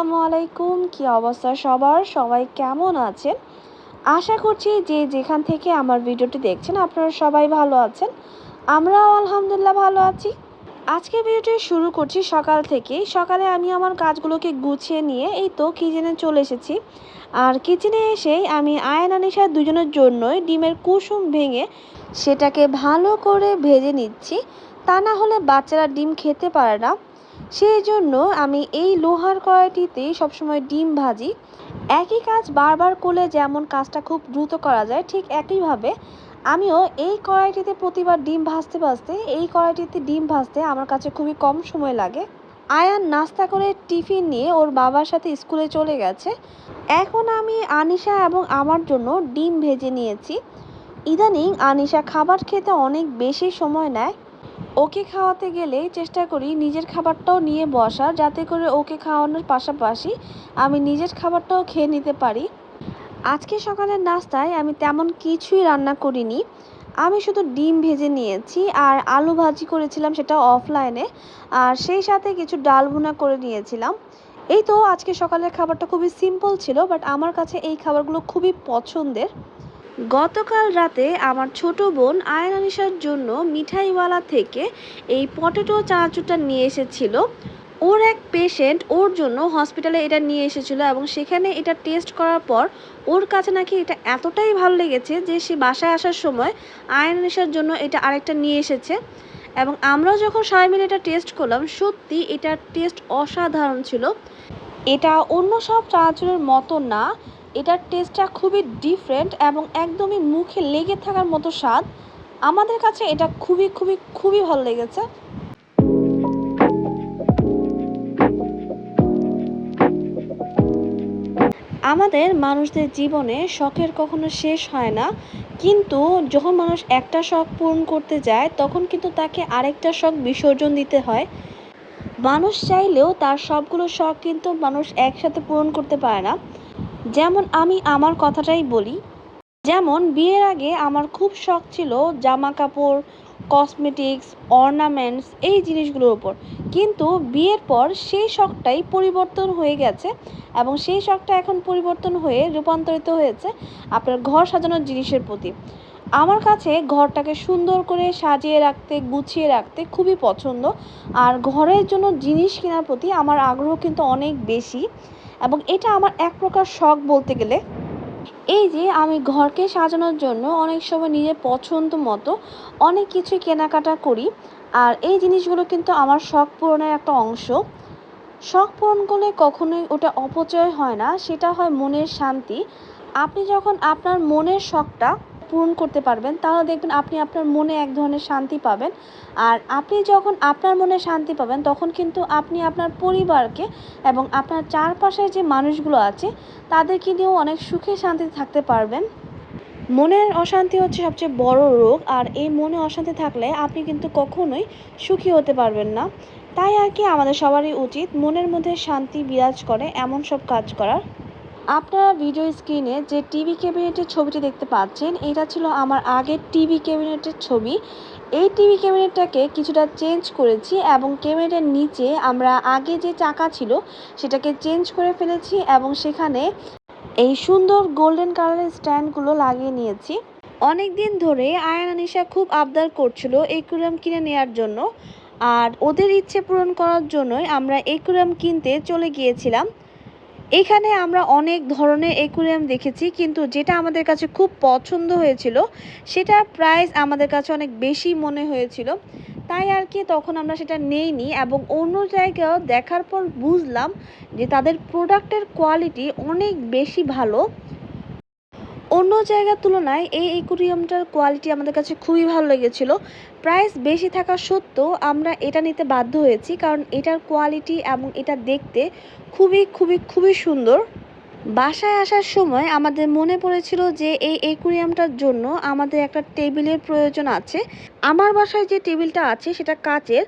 আসসালামু আলাইকুম, কি অবস্থা সবার? সবাই কেমন আছেন? আশা করছি যে যেখান থেকে আমার ভিডিওটি দেখছেন আপনারা সবাই ভালো আছেন। আমরাও আলহামদুলিল্লাহ ভালো আছি। আজকে ভিডিওটি শুরু করছি সকাল থেকে। সকালে আমি আমার কাজগুলোকে গুছিয়ে নিয়ে এই তো কিচেনে চলে এসেছি। আর কিচেনে এসেই আমি আয়ন আনিশা দুজনের জন্যই ডিমের কুসুম ভেঙে সেটাকে ভালো করে ভেজে নিচ্ছি। তা না হলে বাচ্চারা ডিম খেতে পারে না। সেই জন্য আমি এই লোহার কড়াইটিতেই সবসময় ডিম ভাজি। একই কাজ বারবার করলে যেমন কাজটা খুব দ্রুত করা যায়, ঠিক একইভাবে আমিও এই কড়াইটিতে প্রতিবার ডিম ভাজতে ভাজতে, এই কড়াইটিতে ডিম ভাজতে আমার কাছে খুবই কম সময় লাগে। আয়ান নাস্তা করে টিফিন নিয়ে ওর বাবার সাথে স্কুলে চলে গেছে। এখন আমি আনিশা এবং আমার জন্য ডিম ভেজে নিয়েছি। ইদানিং আনিশা খাবার খেতে অনেক বেশি সময় নেয়। ওকে খাওয়াতে গেলে চেষ্টা করি নিজের খাবারটাও নিয়ে বসা, যাতে করে ওকে খাওয়ানোর পাশাপাশি আমি নিজের খাবারটাও খেয়ে নিতে পারি। আজকে সকালের নাস্তায় আমি তেমন কিছুই রান্না করিনি। আমি শুধু ডিম ভেজে নিয়েছি আর আলু ভাজি করেছিলাম সেটা অফলাইনে, আর সেই সাথে কিছু ডাল ভুনা করে নিয়েছিলাম। এই তো আজকে সকালের খাবারটা খুবই সিম্পল ছিল বাট আমার কাছে এই খাবারগুলো খুবই পছন্দের। গতকাল রাতে আমার ছোট বোন আয়ন আনিশার জন্য মিঠাইওয়ালা থেকে এই পটেটো চানাচুরটা নিয়ে এসেছিল। ওর এক পেশেন্ট ওর জন্য হসপিটালে এটা নিয়ে এসেছিল এবং সেখানে এটা টেস্ট করার পর ওর কাছে নাকি এটা এতটাই ভালো লেগেছে যে সে বাসায় আসার সময় আয়ন আনিশার জন্য এটা আরেকটা নিয়ে এসেছে। এবং আমরা যখন সবাই মিলে এটা টেস্ট করলাম, সত্যি এটার টেস্ট অসাধারণ ছিল। এটা অন্য সব চানাচুরের মতো না এটার টেস্টটা খুবই ডিফারেন্ট এবং একদমই মুখে লেগে থাকার মতো স্বাদ। আমাদের কাছে এটা খুবই খুবই খুবই ভালো লেগেছে। আমাদের মানুষদের জীবনে শখের কখনো শেষ হয় না। কিন্তু যখন মানুষ একটা শখ পূরণ করতে যায়, তখন কিন্তু তাকে আরেকটা শখ বিসর্জন দিতে হয়। মানুষ চাইলেও তার সবগুলো শখ কিন্তু মানুষ একসাথে পূরণ করতে পারে না। যেমন আমি আমার কথাটাই বলি, যেমন বিয়ের আগে আমার খুব শখ ছিল জামা কাপড় কসমেটিক্স অর্নামেন্টস এই জিনিসগুলোর উপর। কিন্তু বিয়ের পর সেই শখটাই পরিবর্তন হয়ে গেছে এবং সেই শখটা এখন পরিবর্তন হয়ে রূপান্তরিত হয়েছে আপনার ঘর সাজানোর জিনিসের প্রতি। আমার কাছে ঘরটাকে সুন্দর করে সাজিয়ে রাখতে, গুছিয়ে রাখতে খুবই পছন্দ। আর ঘরের জন্য জিনিস কেনার প্রতি আমার আগ্রহ কিন্তু অনেক বেশি। এবং এটা আমার এক প্রকার শখ বলতে গেলে। এই যে আমি ঘরকে সাজানোর জন্য অনেক সময় নিজের পছন্দ মতো অনেক কিছু কেনাকাটা করি। আর এই জিনিসগুলো কিন্তু আমার শখ পূরণের একটা অংশ। শখ পূরণ করলে কখনোই ওটা অপচয় হয় না, সেটা হয় মনের শান্তি। আপনি যখন আপনার মনের শখটা পূরণ করতে পারবেন, তাহলে দেখবেন আপনি আপনার মনে এক ধরনের শান্তি পাবেন। আর আপনি যখন আপনার মনে শান্তি পাবেন, তখন কিন্তু আপনি আপনার পরিবারকে এবং আপনার চারপাশের যে মানুষগুলো আছে তাদেরকে নিয়েও অনেক সুখে শান্তিতে থাকতে পারবেন। মনের অশান্তি হচ্ছে সবচেয়ে বড় রোগ, আর এই মনে অশান্তি থাকলে আপনি কিন্তু কখনোই সুখী হতে পারবেন না। তাই আর কি আমাদের সবারই উচিত মনের মধ্যে শান্তি বিরাজ করে, এমন সব কাজ করার। আপনারা ভিডিও স্ক্রিনে যে টিভি ক্যাবিনেটের ছবিটি দেখতে পাচ্ছেন, এটা ছিল আমার আগের টিভি ক্যাবিনেটের ছবি। এই টিভি ক্যাবিনেটটাকে কিছুটা চেঞ্জ করেছি এবং ক্যাবিনেটের নিচে আমরা আগে যে চাকা ছিল, সেটাকে চেঞ্জ করে ফেলেছি এবং সেখানে এই সুন্দর গোল্ডেন কালারের স্ট্যান্ডগুলো লাগিয়ে নিয়েছি। অনেক দিন ধরে আয়ান আনিশা খুব আবদার করছিল একুরিয়াম কিনে নেওয়ার জন্য। আর ওদের ইচ্ছে পূরণ করার জন্যই আমরা একুরিয়াম কিনতে চলে গিয়েছিলাম। এখানে আমরা অনেক ধরনের একুরিয়াম দেখেছি, কিন্তু যেটা আমাদের কাছে খুব পছন্দ হয়েছিল সেটা প্রাইস আমাদের কাছে অনেক বেশি মনে হয়েছিল। তাই আর কি তখন আমরা সেটা নেইনি এবং অন্য জায়গাও দেখার পর বুঝলাম যে তাদের প্রোডাক্টের কোয়ালিটি অনেক বেশি ভালো। অন্য জায়গার তুলনায় এই একুরিয়ামটার কোয়ালিটি আমাদের কাছে খুবই ভালো লেগেছিল। প্রাইস বেশি থাকা সত্ত্বেও আমরা এটা নিতে বাধ্য হয়েছি কারণ এটার কোয়ালিটি এবং এটা দেখতে খুবই খুবই খুবই সুন্দর। বাসায় আসার সময় আমাদের মনে পড়েছিল যে এই একুরিয়ামটার জন্য আমাদের একটা টেবিলের প্রয়োজন আছে। আমার বাসায় যে টেবিলটা আছে সেটা কাচের।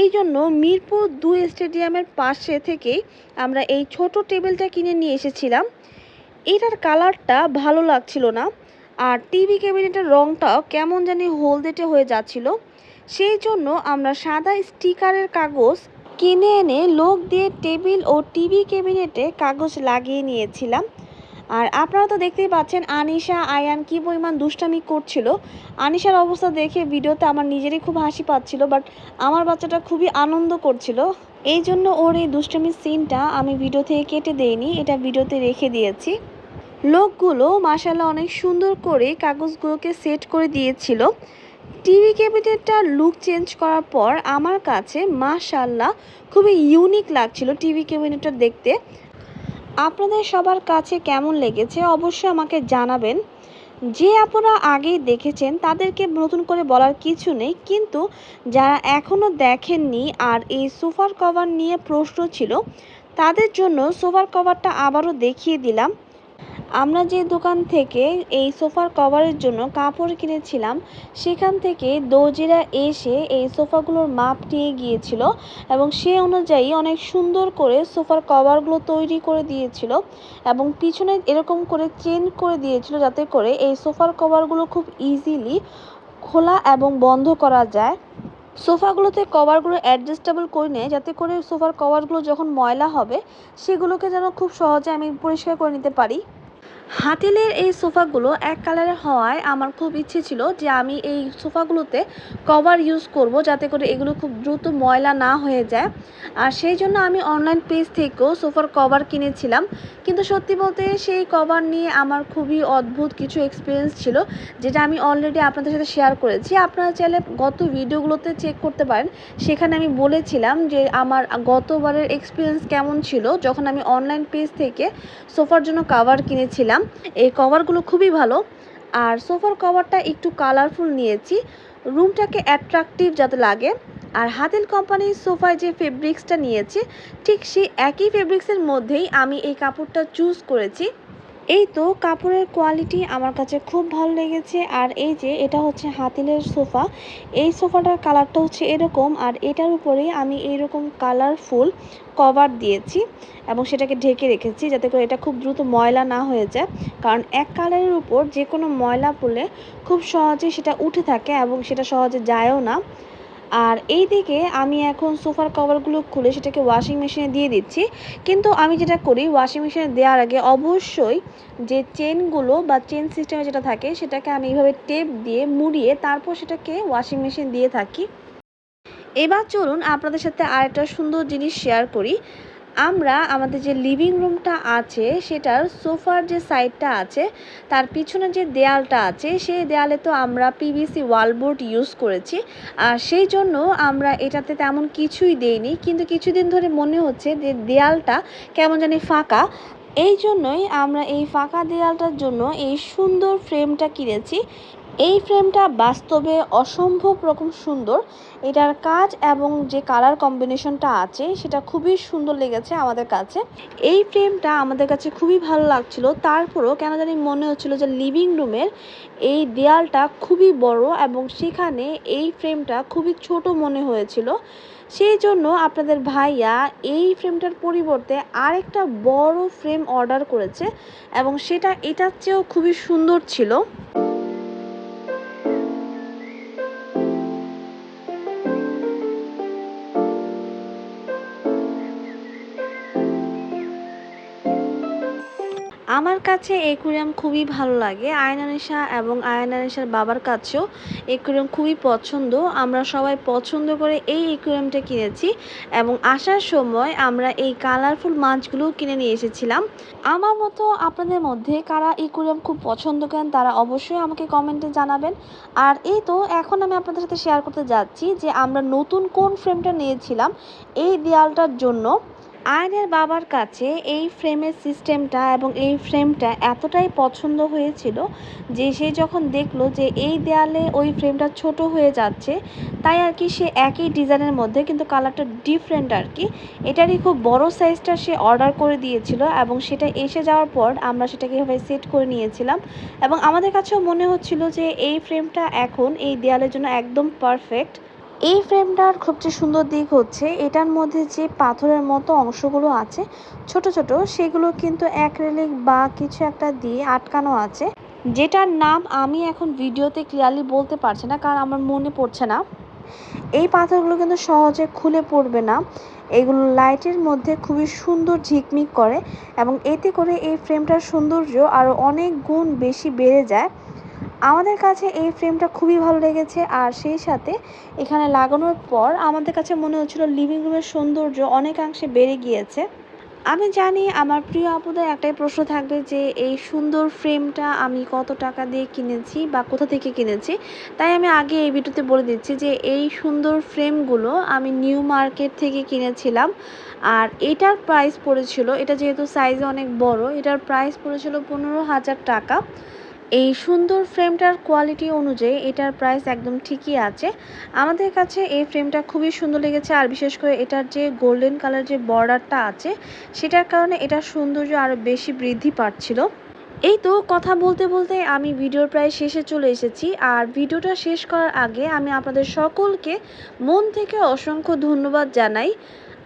এই জন্য মিরপুর দুই স্টেডিয়ামের পাশে থেকেই আমরা এই ছোট টেবিলটা কিনে নিয়ে এসেছিলাম। এটার কালারটা ভালো লাগছিল না। আর টিভি ক্যাবিনেটের রঙটাও কেমন জানি হলদেটে হয়ে যাচ্ছিল। সেই জন্য আমরা সাদা স্টিকারের কাগজ কিনে এনে লোক দিয়ে টেবিল ও টিভি ক্যাবিনেটে কাগজ লাগিয়ে নিয়েছিলাম। আর আপনারা তো দেখতেই পাচ্ছেন, আনিশা, আয়ান কি পরিমাণ দুষ্টামি করছিল। আনিশার অবস্থা দেখে ভিডিওতে আমার নিজেরই খুব হাসি পাচ্ছিল, বাট আমার বাচ্চাটা খুবই আনন্দ করছিল। এই জন্য ওর এই দুষ্টামির সিনটা আমি ভিডিও থেকে কেটে দেইনি, এটা ভিডিওতে রেখে দিয়েছি। লোকগুলো মাসাল্লাহ অনেক সুন্দর করে কাগজগুলোকে সেট করে দিয়েছিল। টিভি ক্যাবিনেটটার লুক চেঞ্জ করার পর আমার কাছে মাশাল্লাহ খুবই ইউনিক লাগছিল টিভি ক্যাবিনেটটা দেখতে। আপনাদের সবার কাছে কেমন লেগেছে অবশ্যই আমাকে জানাবেন। যে আপনারা আগেই দেখেছেন, তাদেরকে নতুন করে বলার কিছু নেই। কিন্তু যারা এখনও দেখেননি আর এই সোফার কভার নিয়ে প্রশ্ন ছিল, তাদের জন্য সোফার কভারটা আবারও দেখিয়ে দিলাম। আমরা যে দোকান থেকে এই সোফার কভারের জন্য কাপড় কিনেছিলাম, সেখান থেকে দর্জিরা এসে এই সোফাগুলোর মাপ নিয়ে গিয়েছিল এবং সে অনুযায়ী অনেক সুন্দর করে সোফার কভারগুলো তৈরি করে দিয়েছিল এবং পিছনে এরকম করে চেন করে দিয়েছিল যাতে করে এই সোফার কভারগুলো খুব ইজিলি খোলা এবং বন্ধ করা যায়। সোফাগুলোতে কভারগুলো অ্যাডজাস্টেবল করে নেয়, যাতে করে সোফার কভারগুলো যখন ময়লা হবে, সেগুলোকে যেন খুব সহজে আমি পরিষ্কার করে নিতে পারি। হাতিলের এই সোফাগুলো এক কালারের হওয়ায় আমার খুব ইচ্ছে ছিল যে আমি এই সোফাগুলোতে কভার ইউজ করব যাতে করে এগুলো খুব দ্রুত ময়লা না হয়ে যায়। আর সেই জন্য আমি অনলাইন পেজ থেকেও সোফার কভার কিনেছিলাম। কিন্তু সত্যি বলতে সেই কভার নিয়ে আমার খুবই অদ্ভুত কিছু এক্সপিরিয়েন্স ছিল, যেটা আমি অলরেডি আপনাদের সাথে শেয়ার করেছি। আপনারা চাইলে গত ভিডিওগুলোতে চেক করতে পারেন। সেখানে আমি বলেছিলাম যে আমার গতবারের এক্সপিরিয়েন্স কেমন ছিল, যখন আমি অনলাইন পেজ থেকে সোফার জন্য কভার কিনেছিলাম। এই কভারগুলো খুবই ভালো। আর সোফার কভারটা একটু কালারফুল নিয়েছি। রুমটাকে অ্যাট্রাকটিভ যাতে লাগে। আর হাতিল কোম্পানির সোফায় যে ফেব্রিক্সটা নিয়েছি, ঠিক সেই একই ফেব্রিক্সের মধ্যেই আমি এই কাপড়টা চুজ করেছি। এই তো কাপড়ের কোয়ালিটি আমার কাছে খুব ভালো লেগেছে। আর এই যে এটা হচ্ছে হাতিলের সোফা। এই সোফাটার কালারটা হচ্ছে এরকম আর এটার উপরে আমি এইরকম কালারফুল কভার দিয়েছি এবং সেটাকে ঢেকে রেখেছি যাতে করে এটা খুব দ্রুত ময়লা না হয়ে যায়। কারণ এক কালারের উপর যে কোনো ময়লা পড়লে খুব সহজে সেটা উঠে থাকে এবং সেটা সহজে যায়ও না। আর এই দিকে আমি এখন সোফার কভারগুলো খুলে সেটাকে ওয়াশিং মেশিনে দিয়ে দিচ্ছি। কিন্তু আমি যেটা করি ওয়াশিং মেশিনে দেওয়ার আগে অবশ্যই যে চেনগুলো বা চেন সিস্টেমে যেটা থাকে, সেটাকে আমি এইভাবে টেপ দিয়ে মুড়িয়ে তারপর সেটাকে ওয়াশিং মেশিন দিয়ে থাকি। এবার চলুন আপনাদের সাথে আরেকটা সুন্দর জিনিস শেয়ার করি। আমরা আমাদের যে লিভিং রুমটা আছে, সেটার সোফার যে সাইডটা আছে, তার পিছনে যে দেয়ালটা আছে, সেই দেয়ালে তো আমরা পিভিসি ওয়ালবোর্ড ইউজ করেছি। আর সেই জন্য আমরা এটাতে তেমন কিছুই দেইনি। কিন্তু কিছুদিন ধরে মনে হচ্ছে যে দেয়ালটা কেমন জানি ফাঁকা। এই জন্যই আমরা এই ফাঁকা দেয়ালটার জন্য এই সুন্দর ফ্রেমটা কিনেছি। এই ফ্রেমটা বাস্তবে অসম্ভব রকম সুন্দর। এটার কাজ এবং যে কালার কম্বিনেশনটা আছে, সেটা খুবই সুন্দর লেগেছে আমাদের কাছে। এই ফ্রেমটা আমাদের কাছে খুবই ভালো লাগছিল। তারপরও কেন জানি মনে হচ্ছিল যে লিভিং রুমের এই দেয়ালটা খুবই বড় এবং সেখানে এই ফ্রেমটা খুবই ছোট মনে হয়েছিল। সেই জন্য আপনাদের ভাইয়া এই ফ্রেমটার পরিবর্তে আরেকটা বড় ফ্রেম অর্ডার করেছে এবং সেটা, এটার চেয়েও খুবই সুন্দর ছিল। আমার কাছে একুরিয়াম খুবই ভালো লাগে। আয়নানিশা এবং আয়নানিশার বাবার কাছেও একুরিয়াম খুবই পছন্দ। আমরা সবাই পছন্দ করে এই একুরিয়ামটা কিনেছি এবং আসার সময় আমরা এই কালারফুল মাছগুলো কিনে নিয়ে এসেছিলাম। আমার মতো আপনাদের মধ্যে কারা একুরিয়াম খুব পছন্দ করেন, তারা অবশ্যই আমাকে কমেন্টে জানাবেন। আর এই তো, এখন আমি আপনাদের সাথে শেয়ার করতে যাচ্ছি যে আমরা নতুন কোন ফ্রেমটা নিয়েছিলাম, এই দেয়ালটার জন্য। আয়নের বাবার কাছে এই ফ্রেমের সিস্টেমটা এবং এই ফ্রেমটা এতটাই পছন্দ হয়েছিল যে সে যখন দেখল যে এই দেয়ালে ওই ফ্রেমটা ছোট হয়ে যাচ্ছে, তাই আর কি সে একই ডিজাইনের মধ্যে কিন্তু কালারটা ডিফারেন্ট আর কি। এটারই খুব বড় সাইজটা সে অর্ডার করে দিয়েছিল এবং সেটা এসে যাওয়ার পর আমরা সেটাকে এভাবে সেট করে নিয়েছিলাম এবং আমাদের কাছেও মনে হচ্ছিল যে এই ফ্রেমটা এখন এই দেয়ালের জন্য একদম পারফেক্ট এই ফ্রেমটার সবচেয়ে সুন্দর দিক হচ্ছে, এটার মধ্যে যে পাথরের মতো অংশগুলো আছে, ছোট ছোট, সেগুলো কিন্তু অ্যাক্রেলিক বা কিছু একটা দিয়ে আটকানো আছে, যেটার নাম আমি এখন ভিডিওতে ক্লিয়ারলি বলতে পারছি না, কারণ আমার মনে পড়ছে না। এই পাথরগুলো কিন্তু সহজে খুলে পড়বে না, এগুলো লাইটের মধ্যে খুবই সুন্দর ঝিকমিক করে এবং এতে করে এই ফ্রেমটার সৌন্দর্য আরও অনেক গুণ বেশি বেড়ে যায়। আমাদের কাছে এই ফ্রেমটা খুবই ভালো লেগেছে আর সেই সাথে এখানে লাগানোর পর আমাদের কাছে মনে হচ্ছিল লিভিং রুমের সৌন্দর্য অনেকাংশে বেড়ে গিয়েছে। আমি জানি আমার প্রিয় আপুদের একটাই প্রশ্ন থাকবে যে এই সুন্দর ফ্রেমটা আমি কত টাকা দিয়ে কিনেছি বা কোথা থেকে কিনেছি। তাই আমি আগে এই ভিডিওতে বলে দিচ্ছি যে এই সুন্দর ফ্রেমগুলো আমি নিউ মার্কেট থেকে কিনেছিলাম আর এটার প্রাইস পড়েছিল, এটা যেহেতু সাইজে অনেক বড়, এটার প্রাইস পড়েছিল পনেরো হাজার টাকা। এই সুন্দর ফ্রেমটার কোয়ালিটি অনুযায়ী এটার প্রাইস একদম ঠিকই আছে। আমাদের কাছে এই ফ্রেমটা খুবই সুন্দর লেগেছে আর বিশেষ করে এটার যে গোল্ডেন কালার যে বর্ডারটা আছে, সেটার কারণে এটার সৌন্দর্য আরও বেশি বৃদ্ধি পাচ্ছিল। এই তো কথা বলতে বলতে আমি ভিডিওর প্রায় শেষে চলে এসেছি আর ভিডিওটা শেষ করার আগে আমি আপনাদের সকলকে মন থেকে অসংখ্য ধন্যবাদ জানাই।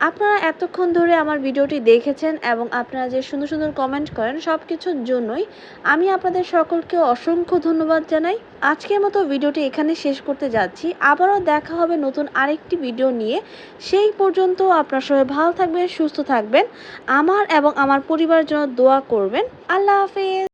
আপনারা এতক্ষণ ধরে আমার ভিডিওটি দেখেছেন এবং আপনারা যে সুন্দর সুন্দর কমেন্ট করেন সব কিছুর জন্যই আমি আপনাদের সকলকে অসংখ্য ধন্যবাদ জানাই। আজকের মতো ভিডিওটি এখানে শেষ করতে যাচ্ছি। আবারও দেখা হবে নতুন আরেকটি ভিডিও নিয়ে। সেই পর্যন্ত আপনার সবাই ভালো থাকবেন, সুস্থ থাকবেন। আমার এবং আমার পরিবারের জন্য দোয়া করবেন। আল্লাহ হাফেজ।